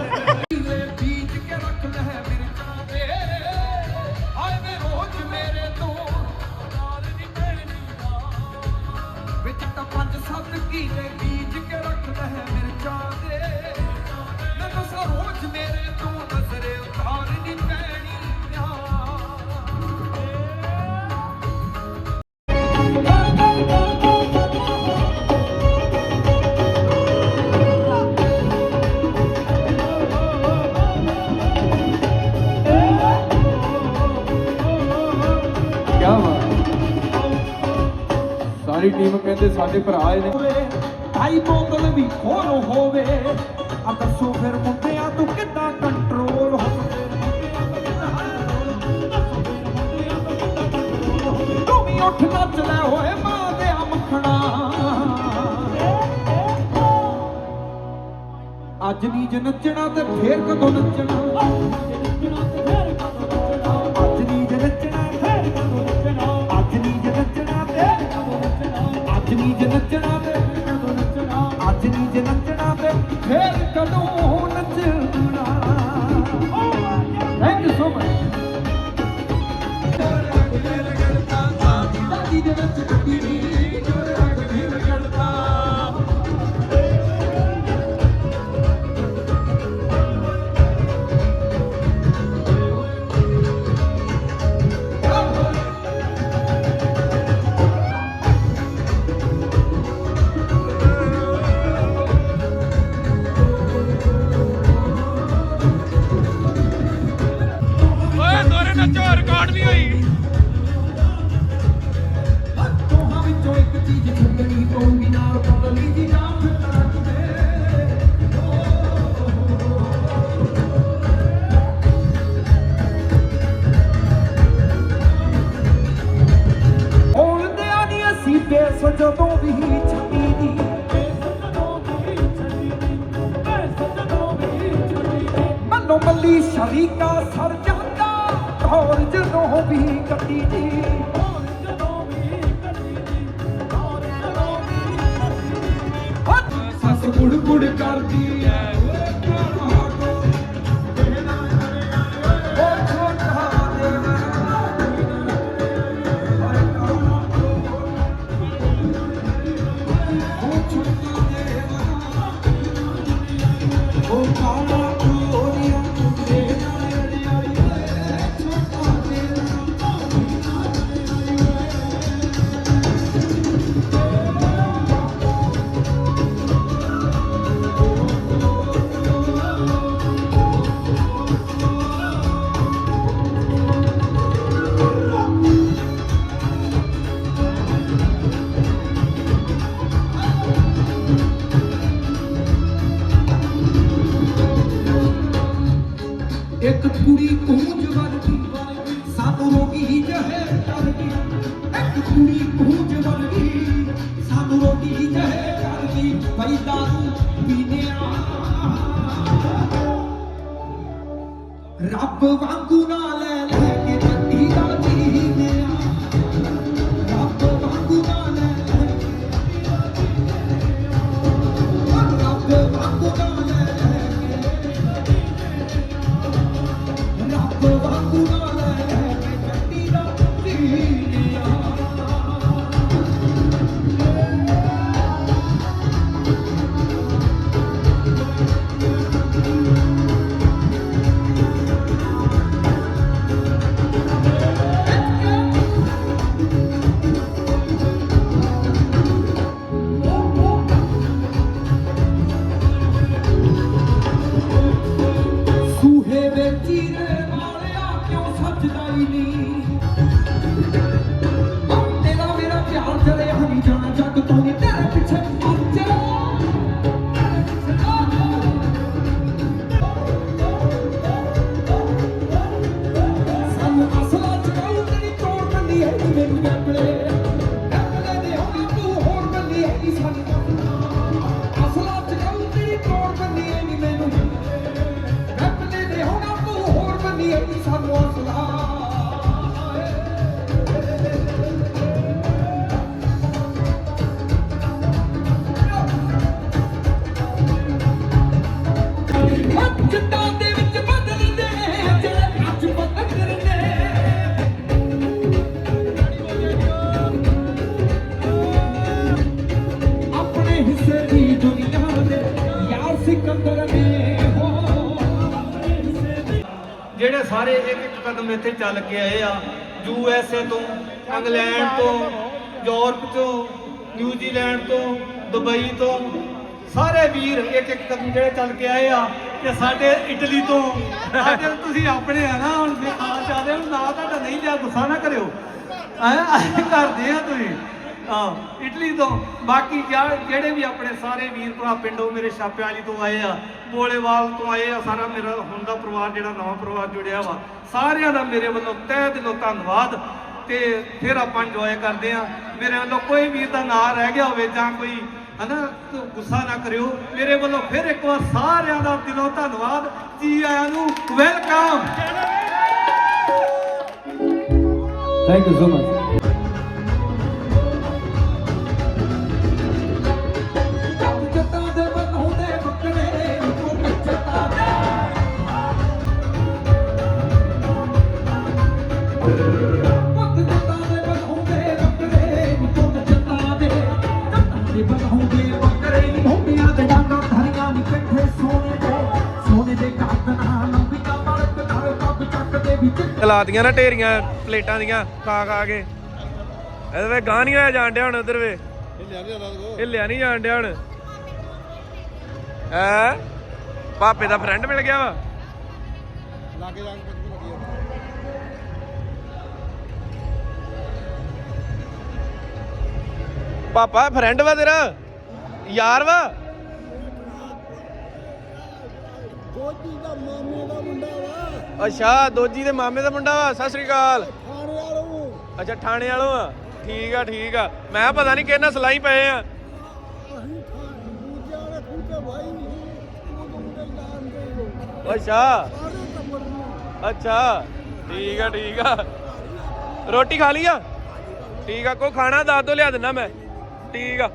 ਸਾਡੇ ਭਰਾ ਨੇ ਢਾਈ ਬੋਤਲ ਵੀ ਖੋਲ ਹੋਵੇ। ਆ ਦੱਸੋ ਫਿਰ ਮੁੰਡਿਆਂ ਤੂੰ ਕਿੱਦਾਂ ਕੰਟਰੋਲ ਹੋਵੇ? ਤੂੰ ਵੀ ਉੱਠ ਨੱਚ ਲੈ ਹੋਏ ਮਾਂ ਦੇ ਮੱਖਣਾ ਅੱਜ ਨੀ ਜੇ ਨੱਚਣਾ ਤੇ ਫੇਰ ਕਦੋਂ ਨੱਚਣਾ? ਫੇਰ ਕਦੋਂ ਨੱਚਣਾ ਥੈਂਕ ਯੂ ਸੋ ਮਚ ਦਾਦੀ ਦੇ ਵਿੱਚ ਗੱਡੀ ਕਰਦੀ ਬਈ ਦਾਰੂ ਪੀਨਿਆ ਰੱਬ ਵਾਂਗੂ ਨਾ ਲੈ Tira ਸਾਰੇ ਇੱਕ ਇੱਕ ਕਦਮ ਇੱਥੇ ਚੱਲ ਕੇ ਆਏ ਆ। ਯੂ ਐਸ ਏ ਤੋਂ, ਇੰਗਲੈਂਡ ਤੋਂ, ਯੂਰਪ ਤੋਂ ਨਿਊਜ਼ੀਲੈਂਡ ਤੋਂ, ਦੁਬਈ ਤੋਂ, ਸਾਰੇ ਵੀਰ ਇੱਕ ਇੱਕ ਕਦਮ ਜਿਹੜੇ ਚੱਲ ਕੇ ਆਏ ਆ ਤੇ ਸਾਡੇ ਇਟਲੀ ਤੋਂ। ਸਾਡੇ ਤੁਸੀਂ ਆਪਣੇ ਆ ਨਾ, ਹੁਣ ਵਿਖਾ ਚਾਹਦੇ ਹੋ, ਨਾ ਤੁਹਾਡਾ ਨਹੀਂ ਲਿਆ ਗੁੱਸਾ ਨਾ ਕਰਿਓ। ਐ ਕਰਦੇ ਆ ਤੁਸੀਂ। ਇਟਲੀ ਤੋਂ। ਬਾਕੀ ਜਿਹੜੇ ਵੀ ਆਪਣੇ ਸਾਰੇ ਵੀਰ ਭਰਾ ਪਿੰਡੋਂ ਮੇਰੇ ਛਾਪਿਆਂ ਵਾਲੀ ਤੋਂ ਆਏ ਆ, ਬੋਲੇਵਾਲ ਤੋਂ ਆਏ ਆ, ਸਾਰਾ ਮੇਰਾ ਹੁਣ ਦਾ ਪਰਿਵਾਰ, ਜਿਹੜਾ ਨਵਾਂ ਪਰਿਵਾਰ ਜੁੜਿਆ ਵਾ, ਸਾਰਿਆਂ ਦਾ ਮੇਰੇ ਵੱਲੋਂ ਤਹਿ ਦਿਲੋਂ ਧੰਨਵਾਦ ਤੇ ਫਿਰ ਆਪਾਂ ਇੰਜੋਏ ਕਰਦੇ ਆ। ਮੇਰੇ ਵੱਲੋਂ ਕੋਈ ਵੀਰ ਦਾ ਨਾਂ ਰਹਿ ਗਿਆ ਹੋਵੇ ਜਾਂ ਕੋਈ, ਹਨਾ, ਤੋ ਗੁੱਸਾ ਨਾ ਕਰਿਓ। ਮੇਰੇ ਵੱਲੋਂ ਫਿਰ ਇੱਕ ਵਾਰ ਸਾਰਿਆਂ ਦਾ ਦਿਲੋਂ ਧੰਨਵਾਦ। ਜੀ ਆਇਆਂ ਨੂੰ welcome thank you so much ਦੇ ਵਿੱਚ ਲਾਤੀਆਂ ਨਾ ਢੇਰੀਆਂ ਪਲੇਟਾਂ ਦੀਆਂ ਖਾ ਖਾ ਕੇ। ਇਹਦੇ ਵੇ ਗਾਂ ਨਹੀਂ ਹੋਇਆ ਜਾਣ ਡਿਆ ਹੁਣ ਉਧਰ ਵੇ। ਹਿੱਲਿਆ ਨਹੀਂ ਜਾਣ ਡਿਆ ਹੁਣ। ਹੈ? ਪਾਪੇ ਦਾ ਫਰੈਂਡ ਮਿਲ ਗਿਆ ਵਾ। ਲਾਗੇ ਜਾ ਕੇ ਪਾਪਾ ਫਰੈਂਡ ਵਾ ਤੇਰਾ? ਯਾਰ ਵਾ? ਦੋਜੀ ਦਾ ਮਾਮੇ ਦਾ ਮੁੰਡਾ ਵਾ। ਅੱਛਾ ਦੋਜੀ ਦੇ ਮਾਮੇ ਦਾ ਮੁੰਡਾ ਵਾ ਸਤਿ ਸ੍ਰੀ ਅਕਾਲ। ਵਾਲੋ। ਅੱਛਾ ਥਾਣੇ ਵਾਲੋਂ ਆ? ਠੀਕ ਆ ਠੀਕ ਆ। ਮੈਂ ਪਤਾ ਨਹੀਂ ਕਿਹਨਾਂ ਸਲਾਈ ਪਏ ਆ। ਅੱਛਾ। ਅੱਛਾ ਠੀਕ ਆ ਠੀਕ ਆ। ਰੋਟੀ ਖਾ ਲਈ ਆ? ਠੀਕ ਆ ਕੋ ਖਾਣਾ ਦੱਸ ਦੋ ਲਿਆ ਦਿੰਦਾ ਮੈਂ। ਠੀਕ ਆ।